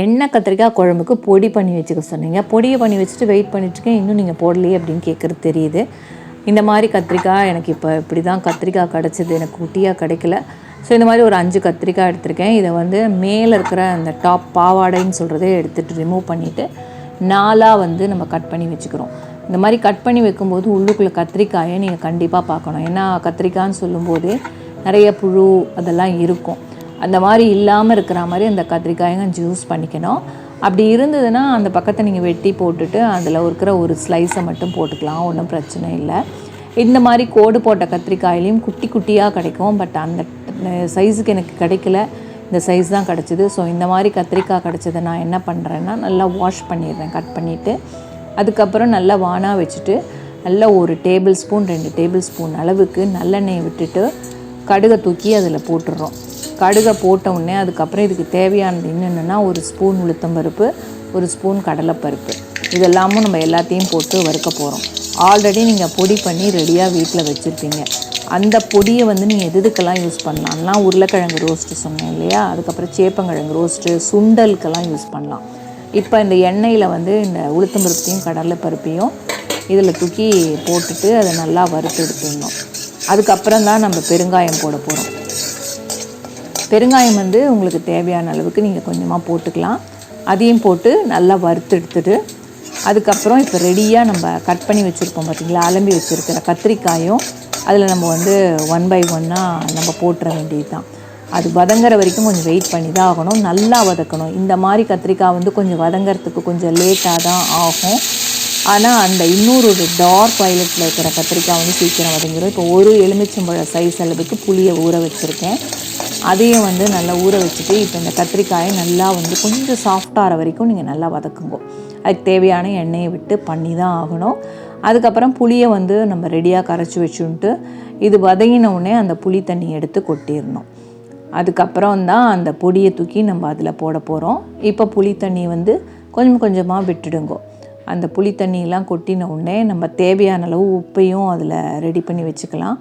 எண்ணெய் கத்திரிக்காய் குழம்புக்கு பொடி பண்ணி வச்சுக்க சொன்னீங்க. பொடியை பண்ணி வச்சுட்டு வெயிட் பண்ணிட்டுருக்கேன் இன்னும் நீங்கள் போடலையே அப்படின்னு கேட்குறது தெரியுது. இந்த மாதிரி கத்திரிக்காய் எனக்கு இப்போ இப்படி தான் கத்திரிக்காய் கிடச்சிது. எனக்கு குட்டியாக கிடைக்கல. ஸோ இந்த மாதிரி ஒரு அஞ்சு கத்திரிக்காய் எடுத்திருக்கேன். இதை வந்து மேலே இருக்கிற அந்த டாப் பாவாடைன்னு சொல்கிறதே எடுத்துகிட்டு ரிமூவ் பண்ணிவிட்டு நாலாக வந்து நம்ம கட் பண்ணி வச்சுக்கிறோம். இந்த மாதிரி கட் பண்ணி வைக்கும்போது உள்ளுக்குள்ளே கத்திரிக்காயை நீங்கள் கண்டிப்பாக பார்க்கணும். ஏன்னா கத்திரிக்காய்ன்னு சொல்லும்போது நிறைய புழு அதெல்லாம் இருக்கும். அந்த மாதிரி இல்லாமல் இருக்கிற மாதிரி அந்த கத்திரிக்காயை ஜூஸ் பண்ணிக்கணும். அப்படி இருந்ததுன்னா அந்த பக்கத்தை நீங்கள் வெட்டி போட்டுட்டு அதில் இருக்கிற ஒரு ஸ்லைஸை மட்டும் போட்டுக்கலாம் ஒன்றும் பிரச்சனை இல்லை. இந்த மாதிரி கோடு போட்ட கத்திரிக்காயிலையும் குட்டி குட்டியாக கிடைக்கும். பட் அந்த சைஸுக்கு எனக்கு கிடைக்கல. இந்த சைஸ் தான் கிடச்சிது. ஸோ இந்த மாதிரி கத்திரிக்காய் கிடச்சதை நான் என்ன பண்ணுறேன்னா நல்லா வாஷ் பண்ணிடுறேன். கட் பண்ணிவிட்டு அதுக்கப்புறம் நல்லா வானா வச்சுட்டு நல்லா ஒரு டேபிள் ஸ்பூன் ரெண்டு டேபிள் ஸ்பூன் அளவுக்கு நல்லெண்ணெயை விட்டுட்டு கடுகை தூக்கி அதில் போட்டுடுறோம். கடுகை போட்ட உடனே அதுக்கப்புறம் இதுக்கு தேவையானது என்னென்னா ஒரு ஸ்பூன் உளுத்தம்பருப்பு ஒரு ஸ்பூன் கடலைப்பருப்பு. இதெல்லாமும் நம்ம எல்லாத்தையும் போட்டு வறுக்க போகிறோம் ஆல்ரெடி நீங்கள் பொடி பண்ணி ரெடியாக வீட்டில் வச்சுருப்பீங்க. அந்த பொடியை வந்து நீங்கள் எது இதுக்கெல்லாம் யூஸ் பண்ணலாம்னா உருளைக்கிழங்கு ரோஸ்ட்டு சொன்னேன் இல்லையா? அதுக்கப்புறம் சேப்பங்கிழங்கு ரோஸ்ட்டு சுண்டலுக்கெல்லாம் யூஸ் பண்ணலாம். இப்போ இந்த எண்ணெயில் வந்து இந்த உளுத்தம்பருப்பையும் கடலைப்பருப்பையும் இதில் தூக்கி போட்டுட்டு அதை நல்லா வறுத்து எடுத்துடணும். அதுக்கப்புறம் தான் நம்ம பெருங்காயம் போட போகிறோம் பெருங்காயம் வந்து உங்களுக்கு தேவையான அளவுக்கு நீங்கள் கொஞ்சமாக போட்டுக்கலாம். அதையும் போட்டு நல்லா வறுத்து எடுத்துட்டு அதுக்கப்புறம் இப்போ ரெடியாக நம்ம கட் பண்ணி வச்சுருப்போம் பார்த்திங்களா அலம்பி வச்சுருக்கிற கத்திரிக்காயும் அதில் நம்ம வந்து ஒன் பை ஒன்னாக நம்ம போட்டுற வேண்டியது தான் அது வதங்குற வரைக்கும் கொஞ்சம் வெயிட் பண்ணி தான் ஆகணும். நல்லா வதக்கணும். இந்த மாதிரி கத்திரிக்காய் வந்து கொஞ்சம் வதங்கிறதுக்கு கொஞ்சம் லேட்டாக தான் ஆகும். ஆனால் அந்த இன்னொரு ஒரு டார்க் வயலட்டில் இருக்கிற கத்திரிக்காய் வந்து சீக்கிரம் வதங்கிடும் இப்போ ஒரு எலுமிச்சம்பழ சைஸ் அளவுக்கு புளியை ஊற வச்சுருக்கேன். அதையும் வந்து நல்லா ஊற வச்சுட்டு இப்போ இந்த கத்திரிக்காயை நல்லா வந்து கொஞ்சம் சாஃப்டாகிற வரைக்கும் நீங்கள் நல்லா வதக்குங்க. அதுக்கு தேவையான எண்ணெயை விட்டு பண்ணி தான் ஆகணும். அதுக்கப்புறம் புளியை வந்து நம்ம ரெடியாக கரைச்சி வச்சுன்ட்டு இது வதங்கின உடனே அந்த புளி தண்ணி எடுத்து கொட்டிடணும். அதுக்கப்புறம் தான் அந்த பொடியை தூக்கி நம்ம அதில் போட போகிறோம் இப்போ புளி தண்ணி வந்து கொஞ்சம் கொஞ்சமாக விட்டுடுங்கோ. அந்த புளி தண்ணியெலாம் கொட்டின உடனே நம்ம தேவையான அளவு உப்பையும் அதில் ரெடி பண்ணி வச்சுக்கலாம்.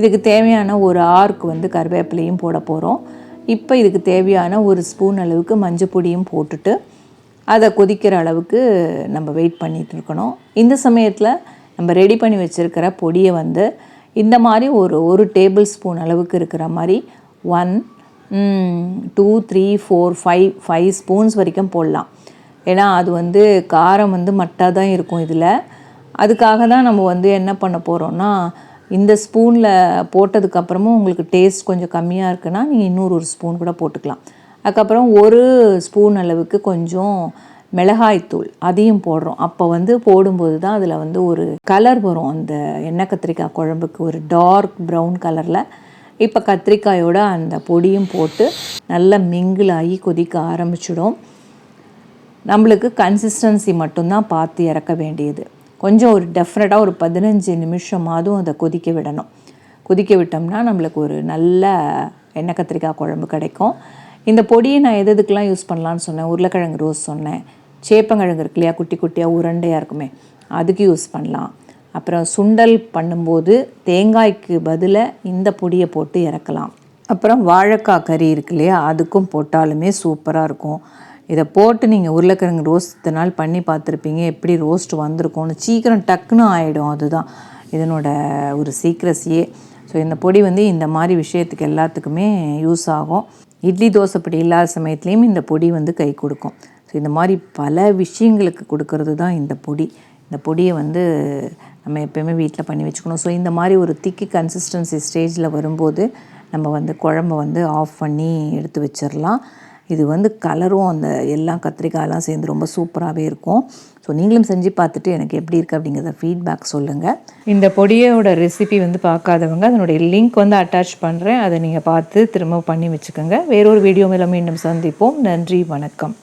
இதுக்கு தேவையான ஒரு ஆர்க்கு வந்து கருவேப்பிலையும் போட போகிறோம் இப்போ இதுக்கு தேவையான ஒரு ஸ்பூன் அளவுக்கு மஞ்சள் பொடியும் போட்டுட்டு அதை கொதிக்கிற அளவுக்கு நம்ம வெயிட் பண்ணிகிட்டு இருக்கணும். இந்த சமயத்தில் நம்ம ரெடி பண்ணி வச்சுருக்கிற பொடியை வந்து இந்த மாதிரி ஒரு ஒரு டேபிள் ஸ்பூன் அளவுக்கு இருக்கிற மாதிரி one two three four five five spoons வரைக்கும் போடலாம். ஏன்னா அது வந்து காரம் வந்து மட்டாக தான் இருக்கும் இதில். அதுக்காக தான் நம்ம வந்து என்ன பண்ண போகிறோன்னா இந்த ஸ்பூனில் போட்டதுக்கப்புறமும் உங்களுக்கு டேஸ்ட் கொஞ்சம் கம்மியாக இருக்குன்னா நீங்கள் இன்னொரு ஒரு ஸ்பூன் கூட போட்டுக்கலாம். அதுக்கப்புறம் ஒரு ஸ்பூன் அளவுக்கு கொஞ்சம் மிளகாய்த்தூள் அதையும் போடுறோம். அப்போ வந்து போடும்போது தான் அதில் வந்து ஒரு கலர் வரும். அந்த எண்ணெய் கத்திரிக்காய் குழம்புக்கு ஒரு டார்க் ப்ரௌன் கலரில் இப்போ கத்திரிக்காயோட அந்த பொடியும் போட்டு நல்லா மிங்கிள் ஆகி கொதிக்க ஆரம்பிச்சிடும். நம்மளுக்கு கன்சிஸ்டன்சி மட்டும்தான் பார்த்து இறக்க வேண்டியது. கொஞ்சம் ஒரு டெஃபினட்டாக ஒரு பதினஞ்சு நிமிஷமாதும் அதை கொதிக்க விடணும். கொதிக்க விட்டோம்னா நம்மளுக்கு ஒரு நல்ல எண்ணெய் கத்திரிக்காய் குழம்பு கிடைக்கும். இந்த பொடியை நான் எது எதுக்கெலாம் யூஸ் பண்ணலான்னு சொன்னேன்? உருளைக்கிழங்கு ரோஸ் சொன்னேன். சேப்பங்கிழங்கு இருக்கு இல்லையா? குட்டி குட்டியாக உருண்டையாக இருக்குமே அதுக்கு யூஸ் பண்ணலாம். அப்புறம் சுண்டல் பண்ணும்போது தேங்காய்க்கு பதிலாக இந்த பொடியை போட்டு இறக்கலாம். அப்புறம் வாழைக்காய் கறி இருக்கு இல்லையா? அதுக்கும் போட்டாலுமே சூப்பராக இருக்கும். இதை போட்டு நீங்கள் உருளைக்கிழங்கு ரோஸ்ட் இத்தனை நாள் பண்ணி பார்த்துருப்பீங்க. எப்படி ரோஸ்ட் வந்திருக்கும்னு சீக்கிரம் டக்குன்னு ஆகிடும் அதுதான். இதனோட ஒரு சீக்ரஸியே ஸோ இந்த பொடி வந்து இந்த மாதிரி விஷயத்துக்கு எல்லாத்துக்குமே யூஸ் ஆகும். இட்லி தோசைப்படி இல்லாத சமயத்துலேயும் இந்த பொடி வந்து கை கொடுக்கும். ஸோ இந்த மாதிரி பல விஷயங்களுக்கு கொடுக்கறது தான் இந்த பொடி. இந்த பொடியை வந்து நம்ம எப்போயுமே வீட்டில் பண்ணி வச்சுக்கணும். ஸோ இந்த மாதிரி ஒரு திக்கி கன்சிஸ்டன்சி ஸ்டேஜில் வரும்போது நம்ம வந்து குழம்ப வந்து ஆஃப் பண்ணி எடுத்து வச்சிடலாம் இது வந்து கலரும் அந்த எல்லாம் கத்திரிக்காயெல்லாம் சேர்ந்து ரொம்ப சூப்பராகவே இருக்கும். ஸோ நீங்களும் செஞ்சு பார்த்துட்டு எனக்கு எப்படி இருக்குது அப்படிங்கிறத ஃபீட்பேக் சொல்லுங்கள் இந்த பொடியோட ரெசிபி வந்து பார்க்காதவங்க அதனுடைய லிங்க் வந்து அட்டாச் பண்ணுறேன் அதை நீங்கள் பார்த்து திரும்ப பண்ணி வச்சுக்கோங்க. வேறொரு வீடியோ மேலே மீண்டும் சந்திப்போம். நன்றி வணக்கம்.